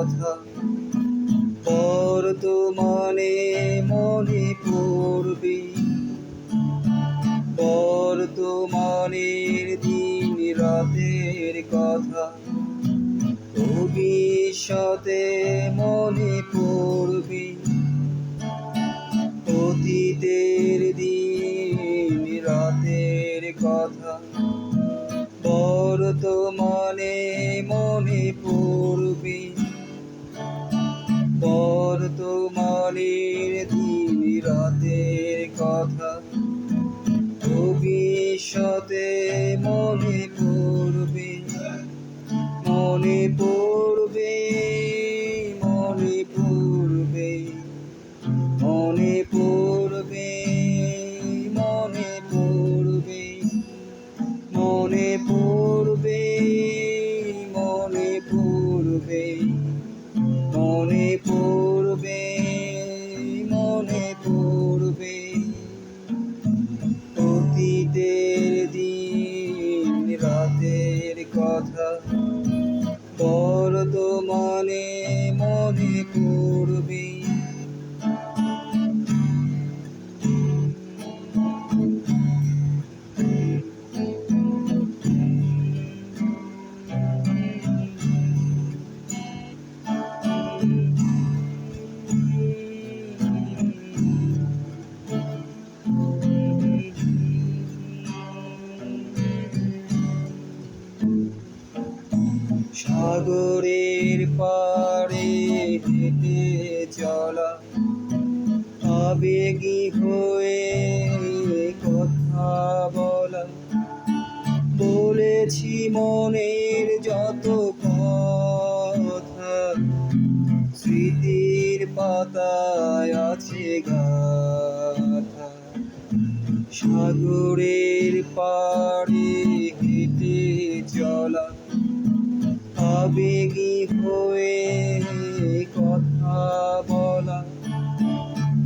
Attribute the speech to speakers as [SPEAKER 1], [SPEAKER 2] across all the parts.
[SPEAKER 1] কথা। বর্তমানে মনে মনে পড়বে। বর্তমানের দিন রাতের কথা। ভবিষ্যতে মনে পড়বে। অতীতের দিন রাতের কথা। বর্তমানে মনে পড়বে। বর্তমানের দিন রাতের কথা। ভবিষ্যতে মনে পড়বে মনে পড়বে মনে পড়বে মনে পড়বে মনে পড়বে মনে পড়বে মনে পড়বে। মনে পড়বে মনে পড়বে। অতীতের দিন রাতের কথা বর্তমানে মনে পড়বে। সাগরের পাড়ে হেঁটে চলা। আবেগী হয়ে কথা বলা? বলেছি মনের যত কথা, স্মৃতির পাতায় আছে গাথা। সাগরের পাড়ে হেঁটে আবেগী হয়ে কথা বলা?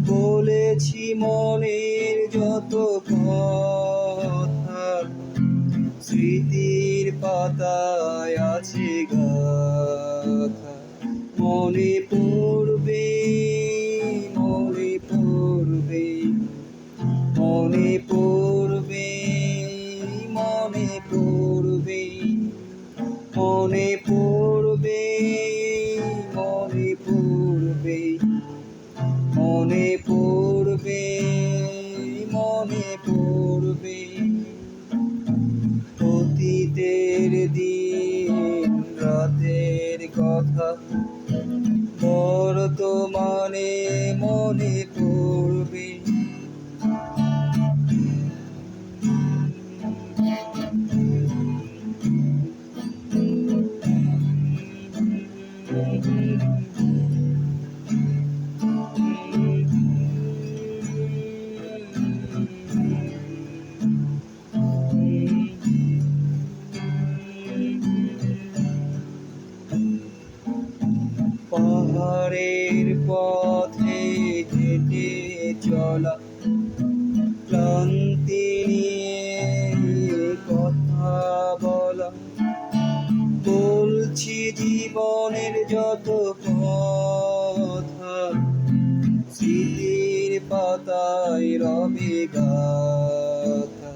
[SPEAKER 1] বলেছি মনের যত কথা স্মৃতির পাতায় আছে গাথা। মনে পড়বে মনে পড়বে মনে পড়বে মনে পড়বে মনে পড়বে। অতীতের দিন রাতের কথা পাহাড়ের পথে হেঁটে চলা ক্লান্তি নিয়ে কথা বলা। বলছি জীবনের যত কথা, স্মৃতির পাতায় রবে গাথা।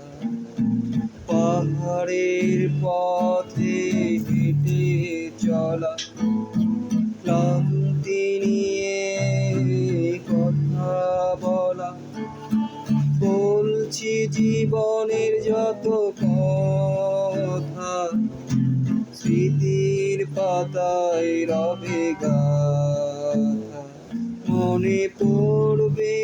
[SPEAKER 1] পাহাড়ের পথে জীবনের যত কথা স্মৃতির পাতায় রবে গাথা। মনে পড়বে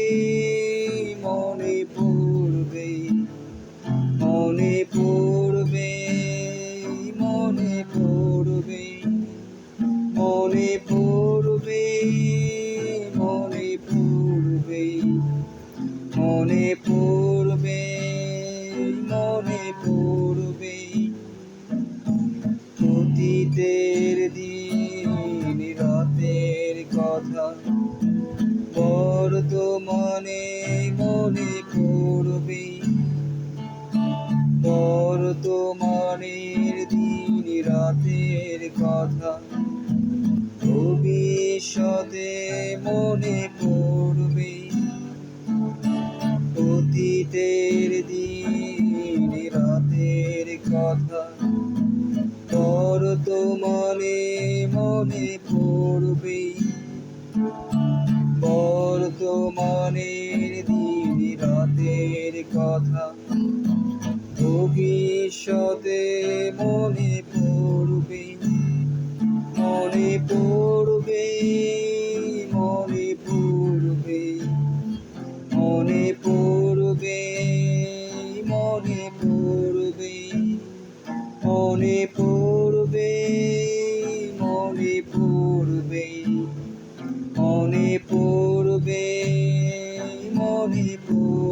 [SPEAKER 1] বর্তমানে মনে পড়বে বর্তমানের দিন রাতের কথা। ভবিষ্যতে মনে পড়বে। অতীতের দিন রাতের কথা। বর্তমানে মনে পড়বে। বর্তমানের দিন রাতের কথা। ভবিষ্যতে মনে পড়বে মনে পড়বে মনে পড়বে মনে পড়বে মনে পড়বে মনে পড়বে মনে পড়বে মনে পড়বে। পূর্বে মরিপুর